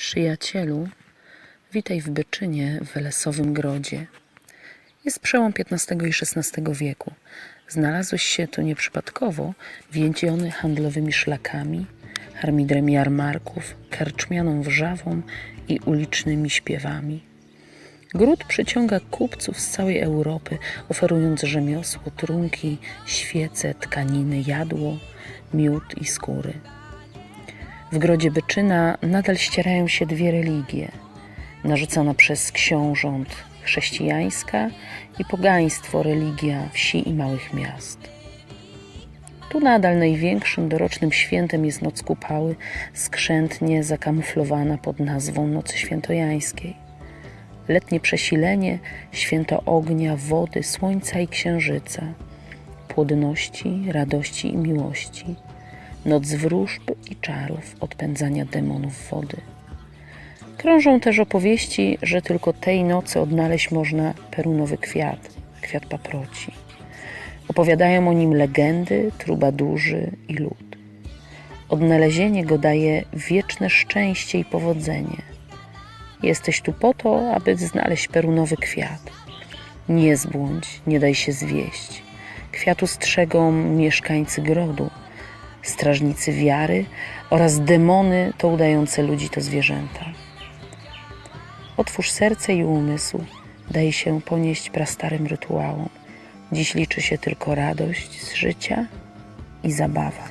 Przyjacielu, witaj w Byczynie w Lesowym Grodzie. Jest przełom XV i XVI wieku. Znalazłeś się tu nieprzypadkowo, więziony handlowymi szlakami, harmidrem jarmarków, karczmianą wrzawą i ulicznymi śpiewami. Gród przyciąga kupców z całej Europy, oferując rzemiosło, trunki, świece, tkaniny, jadło, miód i skóry. W grodzie Byczyna nadal ścierają się dwie religie. Narzucona przez książąt chrześcijańska i pogaństwo religia wsi i małych miast. Tu nadal największym dorocznym świętem jest Noc Kupały, skrzętnie zakamuflowana pod nazwą Nocy Świętojańskiej. Letnie przesilenie, święto ognia, wody, słońca i księżyca, płodności, radości i miłości, noc wróżb i czarów, odpędzania demonów wody. Krążą też opowieści, że tylko tej nocy odnaleźć można perunowy kwiat, kwiat paproci. Opowiadają o nim legendy, trubadurzy i lud. Odnalezienie go daje wieczne szczęście i powodzenie. Jesteś tu po to, aby znaleźć perunowy kwiat. Nie zbłądź, nie daj się zwieść. Kwiatu strzegą mieszkańcy grodu, strażnicy wiary oraz demony to udające ludzi to zwierzęta. Otwórz serce i umysł, daj się ponieść prastarym rytuałom. Dziś liczy się tylko radość z życia i zabawa.